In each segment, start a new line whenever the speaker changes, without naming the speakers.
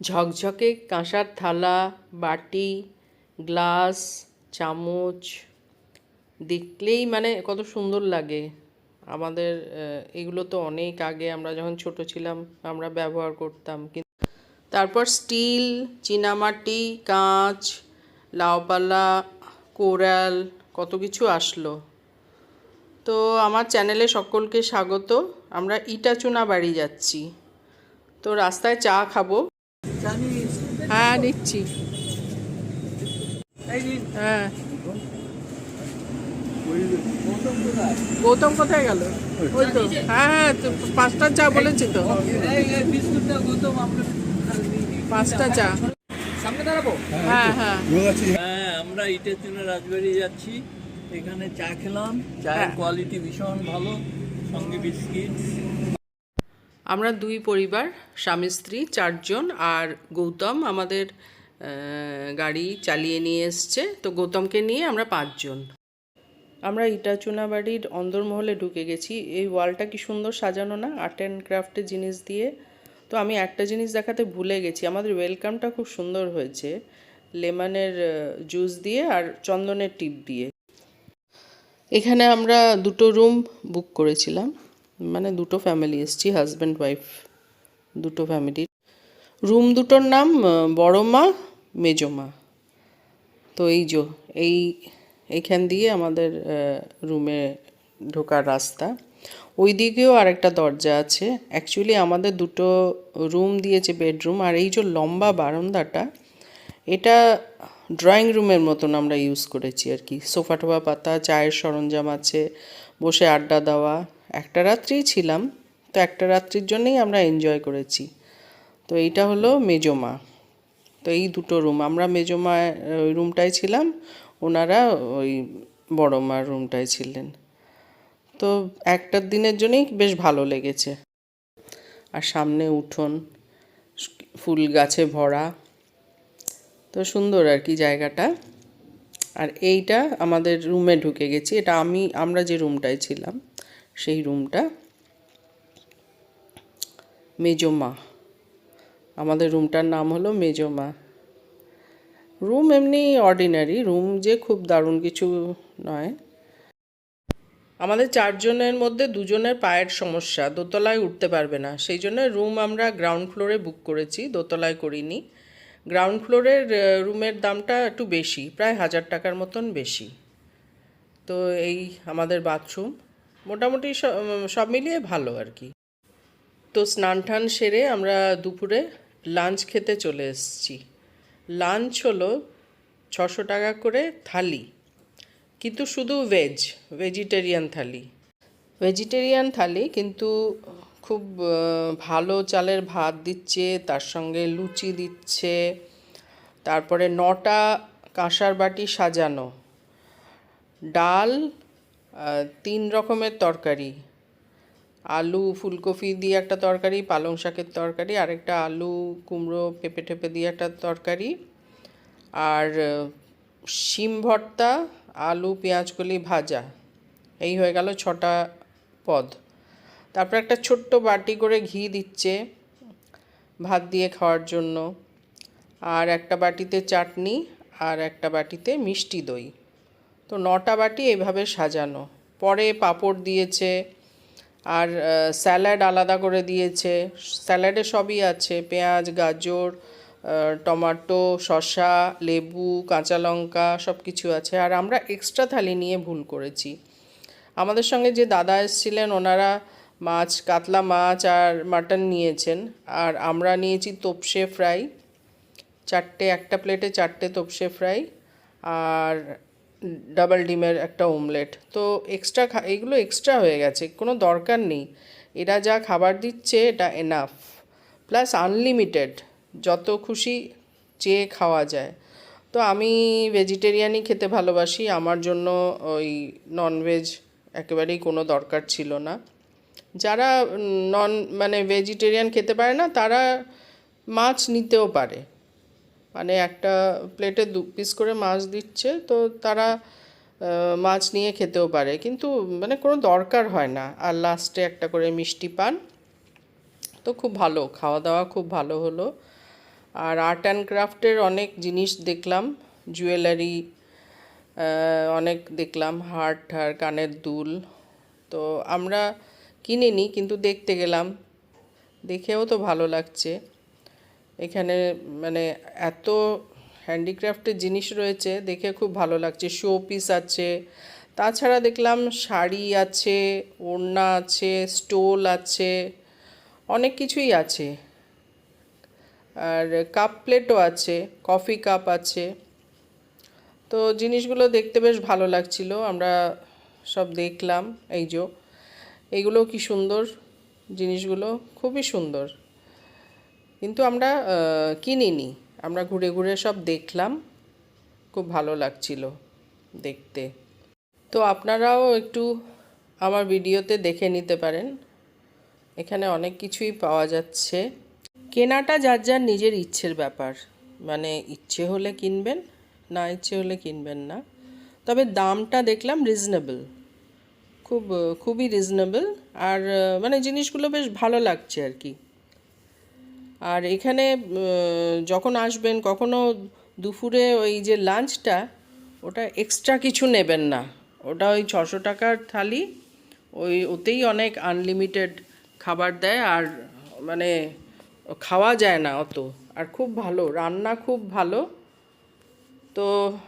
ঝকঝকে কাঁসার থালা, বাটি, গ্লাস, চামচ, দেখলেই মানে কত সুন্দর লাগে। আমাদের এগুলো তো অনেক আগে আমরা যখন ছোট ছিলাম, আমরা ব্যবহার করতাম। কিন্তু তারপর স্টিল, চীনামাটি, কাঁচ, লাউপালা, কোরাল, কত কিছু আসলো। তো আমার চ্যানেলে সকলকে স্বাগত। আমরা ইটাচুনা বাড়ি যাচ্ছি। তো রাস্তায় চা খাব। হ্যাঁ নিচ্ছি। হ্যাঁ। গৌতম কোথায় গেল? ওই তো। হ্যাঁ হ্যাঁ পাঁচটা চা বলেছি তো। পাঁচটা চা।
সামনে দাঁড়াবো?
হ্যাঁ হ্যাঁ।
হ্যাঁ আমরা ইটের জন্য রাজবাড়ি যাচ্ছি। এখানে চা খেলাম। চায়ের
হ্যাঁ।
কোয়ালিটি ভীষণ ভালো। সঙ্গে বিস্কিট।
আমরা দুই পরিবার, স্বামী, স্ত্রী, চারজন আর গৌতম আমাদের গাড়ি চালিয়ে নিয়ে এসছে। তো গৌতমকে নিয়ে আমরা পাঁচজন। আমরা ইটাচুনা বাড়ির অন্দরমহলে ঢুকে গেছি। এই ওয়ালটা কি সুন্দর সাজানো না? আর্ট অ্যান্ড ক্রাফটের জিনিস দিয়ে। তো আমি একটা জিনিস দেখাতে ভুলে গেছি। আমাদের ওয়েলকামটা খুব সুন্দর হয়েছে। লেমনের জুস দিয়ে আর চন্দনের টিপ দিয়ে। এখানে আমরা দুটো রুম বুক করেছিলাম। মানে দুটো ফ্যামিলি এসছি হাজব্যান্ড ওয়াইফ দুটো ফ্যামিলি রুম দুটোর নাম বড় মা, মেজো মা। তো এই যো, এই, এইখান দিয়ে আমাদের রুমে ঢোকার রাস্তা। ওই দিকেও আরেকটা দরজা আছে। অ্যাকচুয়ালি আমাদের দুটো রুম দিয়েছে বেডরুম আর এই যে লম্বা বারান্দাটা, এটা ড্রয়িং রুমের মতন আমরা ইউজ করেছি আর কি। সোফা টোফা পাতা, চায়ের সরঞ্জাম আছে, বসে আড্ডা দেওয়া। একটা রাত্রিই ছিলাম, তো একটা রাত্রির জন্যই আমরা এনজয় করেছি। তো এইটা হলো মেজমা তো এই দুটো রুম আমরা মেজমা ওই রুমটায় ছিলাম, ওনারা ওই বড় মার রুমটায় ছিলেন। তো একটা দিনের জন্যই বেশ ভালো লেগেছে। আর সামনে উঠোন, ফুল গাছে ভরা, তো সুন্দর আর কি জায়গাটা। আর এইটা আমাদের রুমে ঢুকে গেছি, এটা আমি, আমরা যে রুমটায় ছিলাম। সেই রুমটা। মেজমা আমাদের রুমটার নাম হলো মেজমা রুম এমনি অর্ডিনারি রুম যে খুব দারুণ কিছু নয়। আমাদের চারজনের মধ্যে দুজনের পায়ের সমস্যা, দোতলায় উঠতে পারবে না। সেই জন্য রুম আমরা গ্রাউন্ড ফ্লোরে বুক করেছি, দোতলায় করিনি। গ্রাউন্ড ফ্লোরের রুমের দামটা একটু বেশি, প্রায় হাজার টাকার মতন বেশি। তো এই আমাদের বাথরুম মোটামুটি সব মিলিয়ে ভালো আর কি। তো স্নান টান সেরে আমরা দুপুরে লাঞ্চ খেতে চলে এসেছি। লাঞ্চ হলো ছশো টাকা করে থালি, কিন্তু শুধু veg vegetarian thali. Vegetarian thali কিন্তু খুব ভালো চালের ভাত দিচ্ছে, তার সঙ্গে লুচি দিচ্ছে, তারপরে নটা কাঁসার বাটি সাজানো, ডাল তিন রকমের তরকারি। আলু, ফুলকপি দিয়ে একটা তরকারি, পালং শাকের তরকারি, আরেকটা আলু, কুমড়ো, পেঁপে টেপে দিয়ে একটা তরকারি। আর, শিম ভর্তা, আলু পেঁয়াজকলি ভাজা। এই হয়ে গেল ছটা পদ। তারপর একটা ছোট্ট বাটি করে ঘি দিচ্ছে ভাত দিয়ে খাওয়ার জন্য। আর একটা বাটিতে চাটনি, আর একটা বাটিতে মিষ্টি দই। তো নটা বাটি এইভাবে সাজানো। পরে পাপড় দিয়েছে, আর স্যালাড আলাদা করে দিয়েছে। স্যালাডে সবই আছে, পেঁয়াজ, গাজর টমেটো, শসা, লেবু, কাঁচা লঙ্কা সব কিছু আছে। আর আমরা এক্সট্রা থালি নিয়ে ভুল করেছি। আমাদের সঙ্গে যে দাদা এসেছিলেন, ওনারা মাছ, কাতলা মাছ আর মাটন নিয়েছেন। আর আমরা নিয়েছি তোপসে ফ্রাই, চারটে, একটা প্লেটে চারটে তোপসে ফ্রাই। আর ডাবল ডিমের একটা ওমলেট তো এক্সট্রা এগুলো এক্সট্রা হয়ে গেছে, কোনো দরকার নেই। এরা যা খাবার দিচ্ছে, এটা এনাফ প্লাস আনলিমিটেড যত খুশি চেয়ে খাওয়া যায়। তো আমি ভেজিটেরিয়ানই খেতে ভালোবাসি, আমার জন্য ওই ননভেজ একেবারেই কোনো দরকার ছিল না। যারা নন মানে ভেজিটেরিয়ান খেতে পারে না, তারা মাছ নিতেও পারে। মানে একটা প্লেটে দু পিস করে মাছ দিচ্ছে, তো তারা মাছ নিয়ে খেতেও পারে। কিন্তু মানে কোনো দরকার হয় না। আর লাস্টে একটা করে মিষ্টি পান, তো খুব ভালো। খাওয়া দাওয়া খুব ভালো হলো। আর আর্ট অ্যান্ড ক্রাফটের অনেক জিনিস দেখলাম। জুয়েলারি অনেক দেখলাম। হার্ট আর কানের দুল। তো আমরা কিনিনি, কিন্তু দেখতে গেলাম। দেখেও তো ভালো লাগছে। এখানে মানে এত হ্যান্ডিক্রাফটের জিনিস রয়েছে, দেখে খুব ভালো লাগছে। শো পিস আছে, তাছাড়া দেখলাম শাড়ি আছে, ওড়না আছে স্টোল আছে, অনেক কিছুই আছে। আর কাপ প্লেটও আছে কফি কাপ আছে। তো জিনিসগুলো দেখতে বেশ ভালো লাগছিল, আমরা সব দেখলাম, এই যে। এইগুলো কি সুন্দর জিনিসগুলো, খুবই সুন্দর। কিন্তু আমরা কিনিনি। আমরা ঘুরে ঘুরে সব দেখলাম। খুব ভালো লাগছিল দেখতে। তো আপনারাও একটু আমার ভিডিওতে দেখে নিতে পারেন। এখানে অনেক কিছুই পাওয়া যাচ্ছে। কেনাটা যার যার নিজের ইচ্ছের ব্যাপার। মানে ইচ্ছে হলে কিনবেন, না ইচ্ছে হলে কিনবেন না। তবে দামটা দেখলাম রিজনেবল খুব, খুবই রিজনেবল আর মানে জিনিসগুলো বেশ ভালো লাগছে আর কি। আর এখানে যখন আসবেন, কখনো দুপুরে ওই যে লাঞ্চটা, ওটা এক্সট্রা কিছু নেবেন না। ওটা ওই ছশো টাকার থালি, ওই ওতেই অনেক আনলিমিটেড খাবার দেয় আর মানে খাওয়া যায় না অত। আর খুব ভালো, রান্না খুব ভালো। তো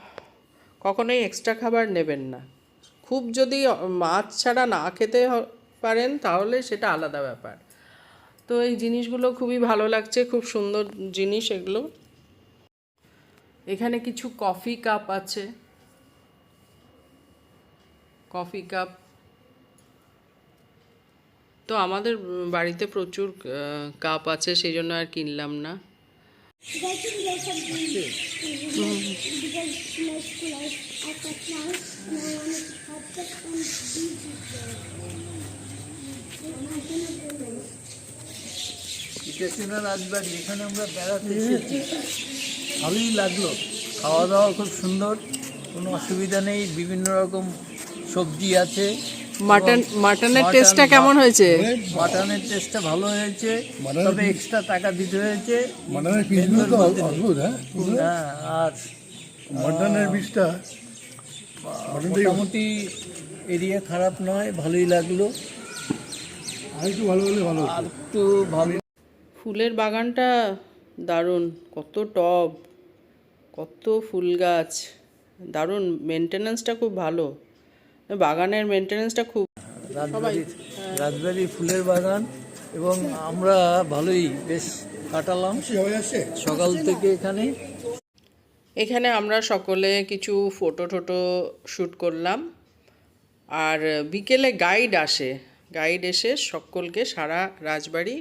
কখনোই এক্সট্রা খাবার নেবেন না। খুব যদি মাছ ছাড়া না খেতে পারেন, তাহলে সেটা আলাদা ব্যাপার। তো এই জিনিসগুলো খুবই ভালো লাগছে, খুব সুন্দর জিনিস এগুলো। এখানে কিছু কফি কাপ আছে। Coffee cup. তো আমাদের বাড়িতে প্রচুর কাপ আছে, সেই জন্য আর কিনলাম না।
ইটেচুনা রাজবাড়ি এখানে আমরা বেড়াতে এসেছি। ভালোই লাগল। খাওয়া দাওয়া খুব সুন্দর কোনো অসুবিধা নেই বিভিন্ন রকম সবজি আছে।
মাটন মাটনের টেস্টটা কেমন হয়েছে?
মাটনের টেস্টটা ভালো হয়েছে তবে এক্সট্রা টাকা দিতে হয়েছে।
মাটনের পিসগুলো তো অদ্ভুত হ্যাঁ?
হ্যাঁ আর
মাটনের পিসটা
মোটামুটি এরিয়া খারাপ নয় ভালোই লাগল।
আর একটু ভালো হলে ভালো
আর একটু ভালো
ফুলের বাগানটা দারুণ কত টব কত ফুল গাছ দারুণ। মেনটেনেন্সটা খুব ভালো। বাগানের মেনটেনেন্সটা খুব
রাজবাড়ির রাজবাড়ির ফুলের বাগান এবং আমরা ভালোই বেশ কাটালাম সকাল থেকে এখানে।
এখানে আমরা সকলে কিছু ফটো টোটো শ্যুট করলাম। আর বিকেলে গাইড আসে। গাইড এসে সকলকে সারা রাজবাড়ি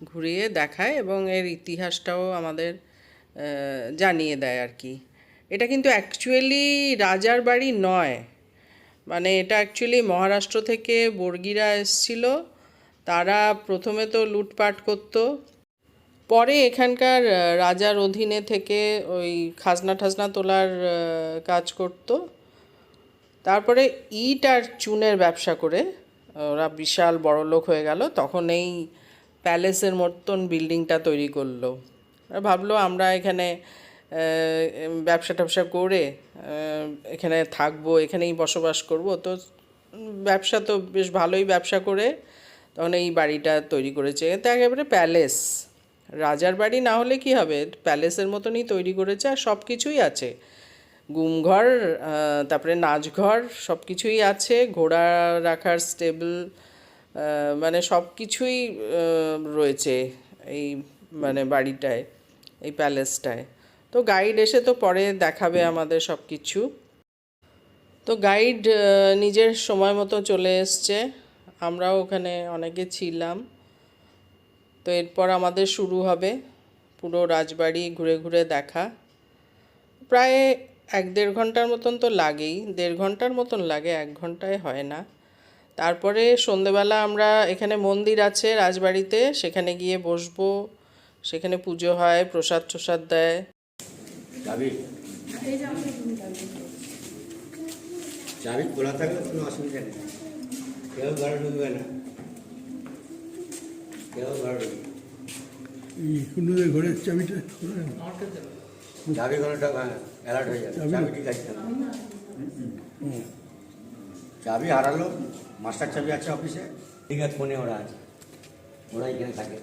ঘুরিয়ে দেখায় এবং এর ইতিহাসটাও আমাদের জানিয়ে দেয় আর কি। এটা কিন্তু অ্যাকচুয়ালি রাজার বাড়ি নয়। মানে এটা অ্যাকচুয়ালি মহারাষ্ট্র থেকে বর্গিরা এসছিল। তারা প্রথমে তো লুটপাট করতো। পরে এখানকার রাজার অধীনে থেকে ওই খাজনা ঠাজনা তোলার কাজ করত। তারপরে ইট আর চুনের ব্যবসা করে, ওরা বিশাল বড় লোক হয়ে গেল। তখন এই প্যালেসের মতন বিল্ডিংটা তৈরি করল। ভাবলো আমরা এখানে ব্যবসা ট্যাবসা করে এখানে থাকব, এখানেই বসবাস করব। তো ব্যবসা তো বেশ ভালোই ব্যবসা করে, তখন এই বাড়িটা তৈরি করেছে। এটা একেবারে প্যালেস। রাজার বাড়ি না হলে কি হবে? প্যালেসের মতনই তৈরি করেছে আর সব কিছুই আছে। গুমঘর তারপরে নাচঘর সব কিছুই আছে। ঘোড়া রাখার স্টেবল মানে সব কিছুই রয়েছে এই মানে বাড়িটায় এই প্যালেসটায়। তো গাইড এসে তো পরে দেখাবে আমাদের সব কিছু তো গাইড নিজের সময় মতো চলে এসছে। আমরাও ওখানে অনেকে ছিলাম। তো এরপর আমাদের শুরু হবে পুরো রাজবাড়ি ঘুরে ঘুরে দেখা। প্রায় এক দেড় ঘণ্টার মতন তো লাগেই। দেড় ঘণ্টার মতন লাগে এক ঘন্টায় হয় না। তারপরে সন্ধেবেলা আমরা এখানে মন্দির আছে রাজবাড়িতে সেখানে গিয়ে বসবো। সেখানে পুজো হয় প্রসাদ টসাদ দেয়।
চাবি চাবি খোলা থাকলে কোনো অসুবিধা নেই। কেউ ঘরে ঢুকবে না। কেউ ঘরে ঢুকবে
এই ঘরের চাবিটা
চাবি কোনোটা অ্যালার্ট হয়ে যাবে।
চাবি
চাবি ঠিক আছে। চাবি হারালো? মাস্টার চাবি আছে অফিসে? ঠিক আছে ফোনে ওরা আছে। ওরা এখানে থাকে।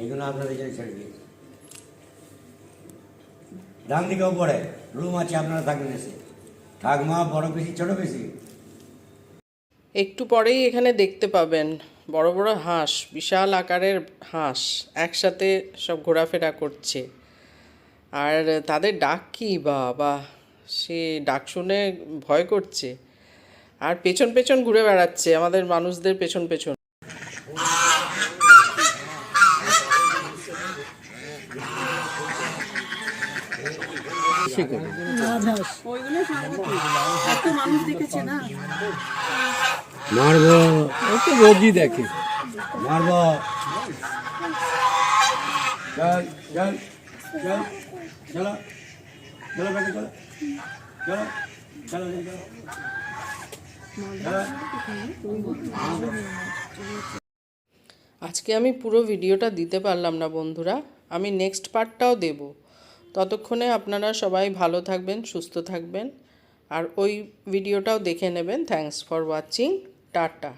এইগুলো আপনাদের জন্য ছেড়ে দিয়েছে ডান দিকে ওপরে রুম আছে আপনারা থাকবেন এসে। ঠাকমা বড় বেশি ছোট বেশি
একটু পরেই এখানে দেখতে পাবেন বড় বড় হাঁস বিশাল আকারের হাঁস একসাথে সব ঘোরাফেরা করছে। আর তাদের ডাক কি? বাবা সে ডাক শুনে ভয় করছে। আর পেছন পেছন ঘুরে বেড়াচ্ছে, আমাদের মানুষদের পেছন পেছন।
মারবো
ও তো দেখে।
মারবো। চল চল, চলো চলো। চলো চলো চলো।
আজকে আমি পুরো ভিডিওটা দিতে পারলাম না বন্ধুরা, আমি নেক্সট পার্টটাও দেব। ততক্ষণে আপনারা সবাই ভালো থাকবেন, সুস্থ থাকবেন, আর ওই ভিডিওটাও দেখে নেবেন। Thanks for watching tata.